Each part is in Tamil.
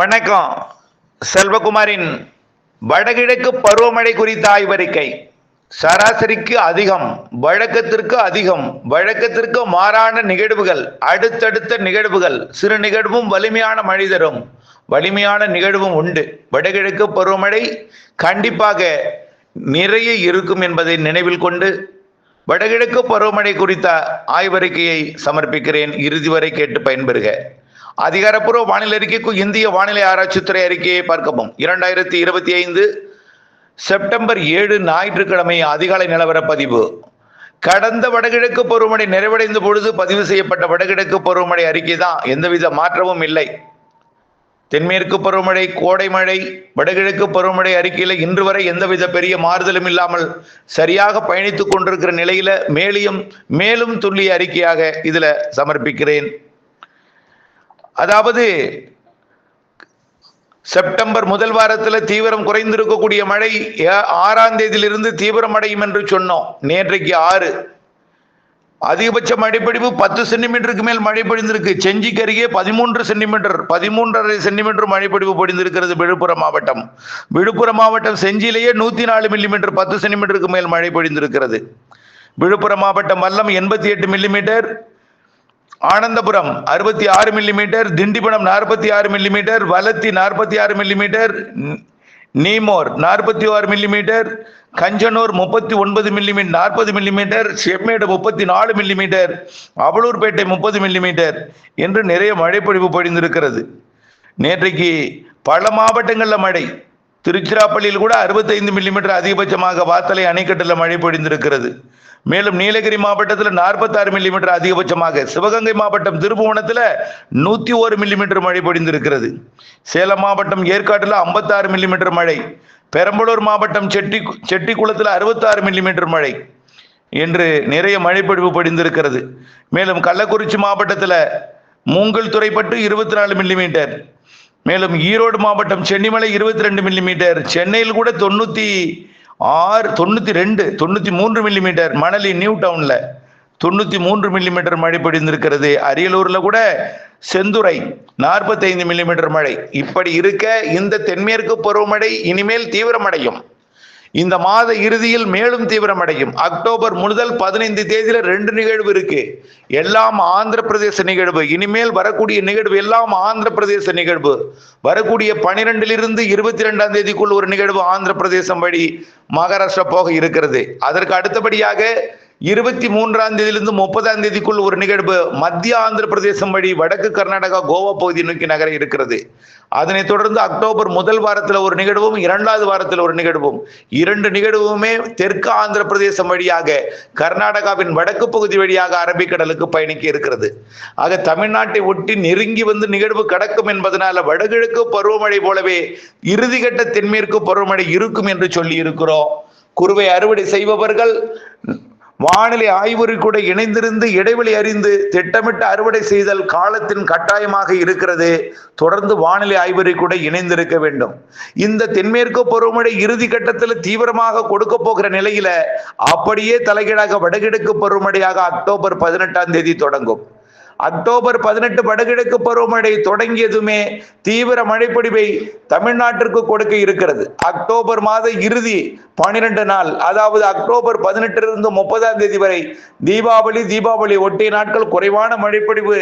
வணக்கம். செல்வகுமாரின் வடகிழக்கு பருவமழை குறித்த ஆய்வறிக்கை. சராசரிக்கு அதிகம் வழக்கத்திற்கு அதிகம் வழக்கத்திற்கு மாறான நிகழ்வுகள் அடுத்தடுத்த நிகழ்வுகள். சிறு நிகழ்வும் வலிமையான மழை தரும். வலிமையான நிகழ்வும் உண்டு. வடகிழக்கு பருவமழை கண்டிப்பாக நிறைய இருக்கும் என்பதை நினைவில் கொண்டு வடகிழக்கு பருவமழை குறித்த ஆய்வறிக்கையை சமர்ப்பிக்கிறேன். இறுதி வரை கேட்டு பயன்பெறுக. அதிகாரப்பூர்வ வானிலை அறிக்கைக்கும் இந்திய வானிலை ஆராய்ச்சித்துறை அறிக்கையை பார்க்கவும் இரண்டாயிரத்தி இருபத்தி ஐந்து செப்டம்பர் ஏழு ஞாயிற்றுக்கிழமை அதிகாலை நிலவர பதிவு. கடந்த வடகிழக்கு பருவமழை நிறைவடைந்த பொழுது பதிவு செய்யப்பட்ட வடகிழக்கு பருவமழை அறிக்கை தான். எந்தவித மாற்றமும் இல்லை. தென்மேற்கு பருவமழை கோடை மழை வடகிழக்கு பருவமழை அறிக்கையில் இன்று வரை எந்தவித பெரிய மாறுதலும் இல்லாமல் சரியாக பயணித்துக் கொண்டிருக்கிற நிலையில மேலும் மேலும் துல்லிய அறிக்கையாக இதுல சமர்ப்பிக்கிறேன். அதாவது செப்டம்பர் முதல் வாரத்தில் தீவிரம் குறைந்திருக்கக்கூடிய மழை ஏ- ஆறாம் தேதியிலிருந்து தீவிரம் அடையும் என்று சொன்னோம். நேற்றைக்கு ஆறு. அதிகபட்ச மழைப்பொழிவு பத்து சென்டிமீட்டருக்கு மேல் மழை பொழிந்திருக்கு. செஞ்சிக்கு அருகே பதிமூன்று சென்டிமீட்டர் பதிமூன்றரை சென்டிமீட்டர் மழைப்பொழிவு பொழிந்திருக்கிறது விழுப்புரம் மாவட்டம். விழுப்புரம் மாவட்டம் செஞ்சியிலேயே நூத்தி நாலு மில்லிமீட்டர் பத்து சென்டிமீட்டருக்கு மேல் மழை பொழிந்திருக்கிறது. விழுப்புரம் மாவட்டம் வல்லம் எண்பத்தி எட்டு மில்லிமீட்டர் ஆனந்தபுரம் அறுபத்தி ஆறு மில்லிமீட்டர் திண்டிவனம் நாற்பத்தி ஆறு மில்லிமீட்டர் வலத்தி நாற்பத்தி ஆறு மில்லிமீட்டர் நீமோர் நாற்பத்தி ஆறு மில்லிமீட்டர் கஞ்சனூர் முப்பத்தி ஒன்பது மில்லிமீட்டர் நாற்பது மில்லிமீட்டர் செம்மேடு முப்பத்தி நாலு மில்லிமீட்டர் அவலூர்பேட்டை முப்பது மில்லிமீட்டர் என்று நிறைய மழைப்பொழிவு பொழிந்திருக்கிறது. நேற்றைக்கு பல மாவட்டங்களில் மழை. திருச்சிராப்பள்ளியில் கூட அறுபத்தைந்து மில்லிமீட்டர் அதிகபட்சமாக வாத்தலை அணைக்கட்டில் மழை பொழிந்திருக்கிறது. மேலும் நீலகிரி மாவட்டத்தில் நாற்பத்தாறு மில்லிமீட்டர் அதிகபட்சமாக சிவகங்கை மாவட்டம் திருப்புவனத்தில் நூற்றி ஒரு மில்லிமீட்டர் மழை பொழிந்திருக்கிறது. சேலம் மாவட்டம் ஏற்காட்டில் ஐம்பத்தாறு மில்லிமீட்டர் மழை. பெரம்பலூர் மாவட்டம் செட்டி செட்டிக்குளத்தில் அறுபத்தாறு மில்லிமீட்டர் மழை என்று நிறைய மழைப்பொழிவு பொழிந்திருக்கிறது. மேலும் கள்ளக்குறிச்சி மாவட்டத்தில் மூங்கல் துறைப்பட்டு இருபத்தி நாலு மில்லிமீட்டர் மேலும் ஈரோடு மாவட்டம் சென்னிமலை இருபத்தி ரெண்டு மில்லிமீட்டர் சென்னையில் கூட தொண்ணூற்றி ஆறு தொண்ணூத்தி ரெண்டு தொண்ணூத்தி மூன்று மில்லிமீட்டர் மணலி நியூ டவுன்ல தொண்ணூத்தி மூன்று மில்லிமீட்டர் மழை பொழிந்திருக்கிறது. அரியலூர்ல கூட செந்துறை நாற்பத்தைந்து மில்லிமீட்டர் மழை. இப்படி இருக்க இந்த தென்மேற்கு பருவமழை இனிமேல் தீவிரமடையும். இந்த மாத இறுதியில் மேலும் தீவிரமடையும். அக்டோபர் முதல் பதினைந்து தேதியில ரெண்டு நிகழ்வு இருக்கு. எல்லாம் ஆந்திர பிரதேச நிகழ்வு. இனிமேல் வரக்கூடிய நிகழ்வு எல்லாம் ஆந்திர பிரதேச நிகழ்வு. வரக்கூடிய பனிரெண்டிலிருந்து இருபத்தி ரெண்டாம் தேதிக்குள் ஒரு நிகழ்வு ஆந்திர பிரதேசம் வழி மகாராஷ்டிரா போக இருக்கிறது. அதற்கு அடுத்தபடியாக இருபத்தி மூன்றாம் தேதியிலிருந்து முப்பதாம் தேதிக்குள் ஒரு நிகழ்வு மத்திய ஆந்திர பிரதேசம் வழி வடக்கு கர்நாடகா கோவா பகுதி நோக்கி நகர இருக்கிறது. அதனைத் தொடர்ந்து அக்டோபர் முதல் வாரத்தில் ஒரு நிகழ்வும் இரண்டாவது வாரத்தில் ஒரு நிகழ்வும். இரண்டு நிகழ்வுமே தெற்கு ஆந்திர பிரதேசம் வழியாக கர்நாடகாவின் வடக்கு பகுதி வழியாக அரபிக்கடலுக்கு பயணிக்க இருக்கிறது. ஆக தமிழ்நாட்டை ஒட்டி நெருங்கி வந்து நிகழ்வு கடக்கும் என்பதனால வடகிழக்கு பருவமழை போலவே இறுதிக்கட்ட தென்மேற்கு பருவமழை இருக்கும் என்று சொல்லி இருக்கிறோம் குறுவை அறுவடை செய்பவர்கள் வானிலை ஆய்வுரை கூட இணைந்திருந்து இடைவெளி அறிந்து திட்டமிட்டு அறுவடை செய்தல் காலத்தின் கட்டாயமாக இருக்கிறது. தொடர்ந்து வானிலை ஆய்வுரை கூட இணைந்திருக்க வேண்டும். இந்த தென்மேற்கு பருவமழை இறுதி கட்டத்தில் தீவிரமாக கொடுக்க போகிற நிலையில அப்படியே தலைகீழாக வடகிழக்கு பருவமழையாக அக்டோபர் பதினெட்டாம் தேதி தொடங்கும். அக்டோபர் பதினெட்டு வடகிழக்கு பருவமழை தொடங்கியதுமே தீவிர மழைப்பொழிவை தமிழ்நாட்டிற்கு கொடுக்க இருக்கிறது. அக்டோபர் மாத இறுதி பனிரெண்டு நாள் அதாவது அக்டோபர் பதினெட்டிலிருந்து முப்பதாம் தேதி வரை தீபாவளி தீபாவளி ஒட்டிய நாட்கள் குறைவான மழைப்பொழிவு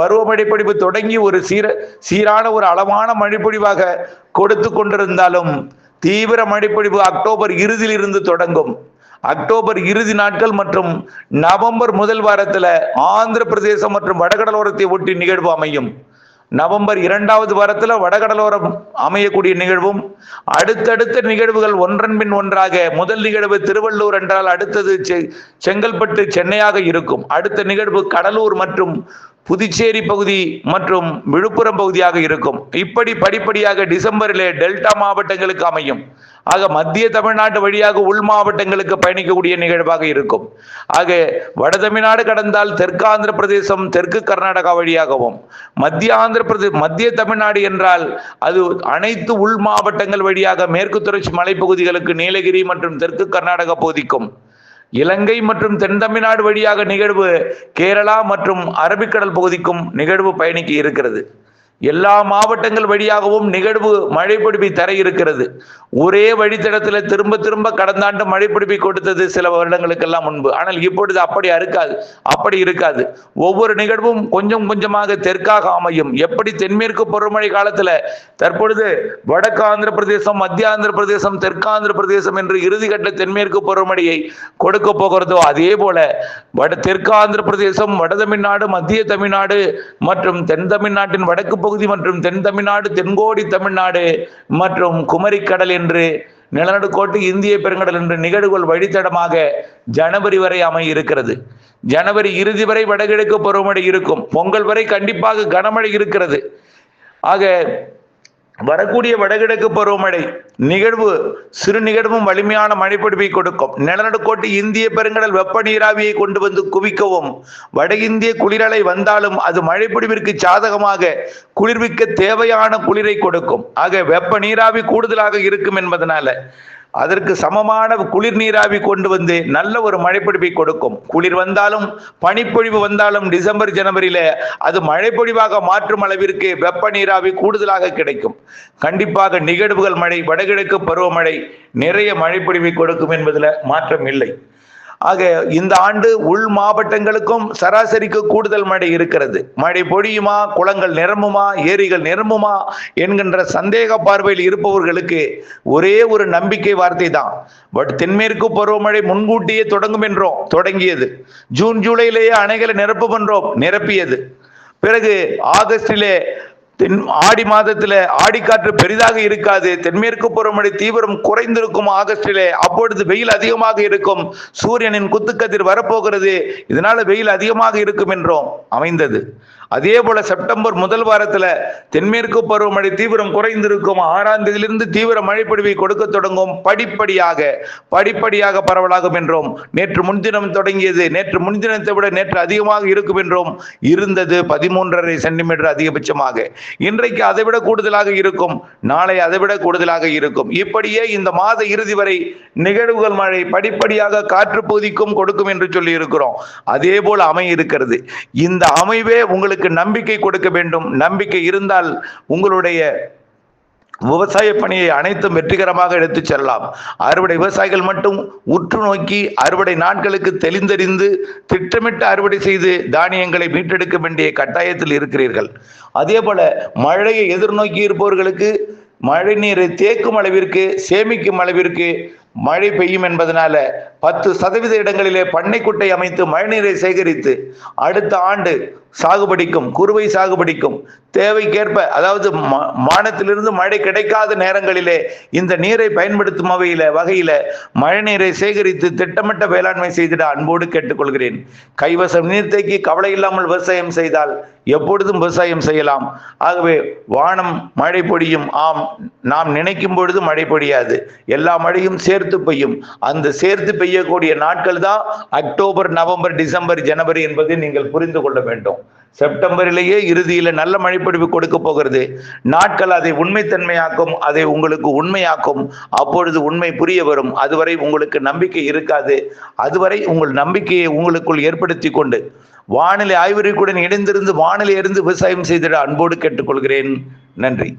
பருவமழைப்பொழிவு தொடங்கி ஒரு சீர சீரான ஒரு அளவான மழைப்பொழிவாக கொடுத்து கொண்டிருந்தாலும் தீவிர மழைப்பொழிவு அக்டோபர் இறுதியில் இருந்து தொடங்கும். அக்டோபர் இறுதி நாட்கள் மற்றும் நவம்பர் முதல் வாரத்தில் ஆந்திர பிரதேசம் மற்றும் வடகடலோரத்தை ஒட்டி நிகழ்வு அமையும். நவம்பர் இரண்டாவது வாரத்தில் வடகடலோரம் அமையக்கூடிய நிகழ்வும் அடுத்தடுத்த நிகழ்வுகள் ஒன்றன் பின் ஒன்றாக முதல் நிகழ்வு திருவள்ளூர் என்றால் அடுத்தது செங்கல்பட்டு சென்னையாக இருக்கும். அடுத்த நிகழ்வு கடலூர் மற்றும் புதுச்சேரி பகுதி மற்றும் விழுப்புரம் பகுதியாக இருக்கும். இப்படி படிப்படியாக டிசம்பரிலே டெல்டா மாவட்டங்களுக்கு அமையும். ஆக மத்திய தமிழ்நாட்டு வழியாக உள் மாவட்டங்களுக்கு பயணிக்கக்கூடிய நிகழ்வாக இருக்கும். ஆக வட தமிழ்நாடு கடந்தால் தெற்கு ஆந்திர பிரதேசம் தெற்கு கர்நாடகா வழியாகவும் மத்திய ஆந்திர பிரதேச மத்திய தமிழ்நாடு என்றால் அது அனைத்து உள் மாவட்டங்கள் வழியாக மேற்கு தொடர்ச்சி மலைப்பகுதிகளுக்கு நீலகிரி மற்றும் தெற்கு கர்நாடகா பகுதிக்கும் இலங்கை மற்றும் தென் தமிழ்நாடு வழியாக நிகழ்வு கேரளா மற்றும் அரபிக்கடல் பகுதிக்கும் நிகழ்வு பயணிக்க இருக்கிறது. எல்லா மாவட்டங்கள் வழியாகவும் நிகழ்வு மழைப்பிடிப்பை தர இருக்கிறது ஒரே வழித்தடத்தில் திரும்ப திரும்ப கடந்த ஆண்டு மழைப்பிடிப்பை கொடுத்தது சில வருடங்களுக்கெல்லாம் முன்பு. ஆனால் இப்பொழுது அப்படி இருக்காது அப்படி இருக்காது. ஒவ்வொரு நிகழ்வும் கொஞ்சம் கொஞ்சமாக தெற்காக அமையும். எப்படி தென்மேற்கு பருவமழை காலத்தில் தற்பொழுது வடக்கு ஆந்திர பிரதேசம் மத்திய ஆந்திர பிரதேசம் தெற்காந்திர பிரதேசம் என்று இறுதிக்கட்ட தென்மேற்கு பருவமழையை கொடுக்க போகிறதோ அதே போல வட தெற்கு ஆந்திர பிரதேசம் வட தமிழ்நாடு மத்திய தமிழ்நாடு மற்றும் தென் தமிழ்நாட்டின் வடக்கு பகுதி மற்றும் தென் தமிழ்நாடு தென்கோடி தமிழ்நாடு மற்றும் குமரிக்கடல் என்று நிலநடுக்கோட்டு இந்திய பெருங்கடல் என்று நிகழ்வுகள் வழித்தடமாக ஜனவரி வரை அமைய இருக்கிறது ஜனவரி இறுதி வரை வடகிழக்கு பருவமழை இருக்கும். பொங்கல் வரை கண்டிப்பாக கனமழை இருக்கிறது. ஆக வரக்கூடிய வடகிழக்கு பருவமழை நிகழ்வு சிறு நிகழ்வும் வலிமையான மழைப்பிடிப்பை கொடுக்கும். நிலநடுக்கோட்டு இந்திய பெருங்கடல் வெப்ப நீராவியை கொண்டு வந்து குவிக்கவும். வட இந்திய குளிரலை வந்தாலும் அது மழைப்பிடிப்பிற்கு சாதகமாக குளிர்விக்க தேவையான குளிரை கொடுக்கும். ஆக வெப்ப நீராவி கூடுதலாக இருக்கும் என்பதனால அதற்கு சமமான குளிர் நீராவி கொண்டு வந்து நல்ல ஒரு மழைப்பொழிவை கொடுக்கும். குளிர் வந்தாலும் பனிப்பொழிவு வந்தாலும் டிசம்பர் ஜனவரியில அது மழைப்பொழிவாக மாற்றும் அளவிற்கு வெப்ப நீராவி கூடுதலாக கிடைக்கும். கண்டிப்பாக நிகழ்வுகள் மழை வடகிழக்கு பருவமழை நிறைய மழைப்பொழிவை கொடுக்கும் என்பதில் மாற்றம் இல்லை. ஆக இந்த ஆண்டு உள் மாவட்டங்களுக்கும் சராசரிக்கு கூடுதல் மழை இருக்கிறது. மழை பொழியுமா? குளங்கள் நிரம்புமா? ஏரிகள் நிரம்புமா? என்கின்ற சந்தேக பார்வையில் இருப்பவர்களுக்கு ஒரே ஒரு நம்பிக்கை வார்த்தை தான் பட் தென்மேற்கு பருவமழை முன்கூட்டியே தொடங்கும் என்றோம் தொடங்கியது. ஜூன் ஜூலையிலேயே அணைகளை நிரப்பு பண்றோம் நிரப்பியது. பிறகு ஆகஸ்டிலே தென் ஆடி மாதத்தில் ஆடிக்காற்று பெரிதாக இருக்காது. தென்மேற்கு பருவமழை தீவிரம் குறைந்திருக்கும் ஆகஸ்டிலே. அப்பொழுது வெயில் அதிகமாக இருக்கும். சூரியனின் குத்துக்கதிர் வரப்போகிறது. இதனால வெயில் அதிகமாக இருக்கும் என்றோம் அமைந்தது. அதே போல செப்டம்பர் முதல் வாரத்துல தென்மேற்கு பருவமழை தீவிரம் குறைந்திருக்கும். ஆறாம் தேதியிலிருந்து தீவிர மழைப்பொழிவை கொடுக்க தொடங்கும். படிப்படியாக படிப்படியாக பரவலாகும் என்றும் நேற்று முன்தினம் தொடங்கியது நேற்று முன்தினத்தை விட நேற்று அதிகமாக இருக்கும் என்றும் இருந்தது. பதிமூன்றரை சென்டிமீட்டர் அதிகபட்சமாக. இன்றைக்கு அதைவிட கூடுதலாக இருக்கும். நாளை அதைவிட கூடுதலாக இருக்கும். இப்படியே இந்த மாத இறுதி வரை நிகழ்வுகள் மழை படிப்படியாக காற்று பகுதிக்கும் கொடுக்கும் என்று சொல்லி இருக்கிறோம் அதே போல் அமை இருக்கிறது. இந்த அமைவே உங்களுக்கு நம்பிக்கை கொடுக்க வேண்டும். நம்பிக்கை இருந்தால் உங்களுடைய விவசாய பணியை அனைத்தும் வெற்றிகரமாக எடுத்துச் செல்லலாம். அறுவடை விவசாயிகள் மட்டும் உற்று நோக்கி அறுவடை நாட்களுக்கு தெளிந்தறிந்து திட்டமிட்டு அறுவடை செய்து தானியங்களை மீட்டெடுக்க வேண்டிய கட்டாயத்தில் இருக்கிறீர்கள். அதே போல மழையை எதிர்நோக்கி இருப்பவர்களுக்கு மழை நீரை தேக்கும் அளவிற்கு சேமிக்கும் அளவிற்கு மழை பெய்யும் என்பதனால பத்து சதவீத இடங்களிலே பண்ணைக்குட்டை அமைத்து மழைநீரை சேகரித்து அடுத்த ஆண்டு சாகுபடிக்கும் குறுவை சாகுபடிக்கும் தேவைக்கேற்ப அதாவது மா- மழை கிடைக்காத நேரங்களிலே இந்த நீரை பயன்படுத்தும் வகையில வகையில மழைநீரை சேகரித்து திட்டமிட்ட வேளாண்மை செய்திட அன்போடு கேட்டுக்கொள்கிறேன். கைவசம் நீர்த்தேக்கி கவலை இல்லாமல் விவசாயம் செய்தால் எப்பொழுதும் விவசாயம் செய்யலாம். ஆகவே வானம் மழை பொழியும் ஆம் நாம் நினைக்கும் பொழுது மழை பொழியாது. எல்லா மழையும் சேர்த்து பெய்யும். அந்த சேர்த்து பெய்யும் பெய்யக்கூடிய நாட்கள் தான் அக்டோபர் நவம்பர் டிசம்பர் ஜனவரி என்பதை நீங்கள் புரிந்து கொள்ள வேண்டும். செப்டம்பரிலேயே இறுதியில நல்ல மழைப்பொழிவு கொடுக்க போகிறது. நாட்கள் அதை உண்மைத்தன்மையாக்கும் அதை உங்களுக்கு உண்மையாக்கும். அப்பொழுது உண்மை புரிய வரும். அதுவரை உங்களுக்கு நம்பிக்கை இருக்காது. அதுவரை உங்கள் நம்பிக்கையை உங்களுக்குள் ஏற்படுத்தி கொண்டு வானிலை ஆய்வறிக்குடன் இணைந்திருந்து வானிலை இருந்து விவசாயம் செய்திட அன்போடு கேட்டுக்கொள்கிறேன். நன்றி.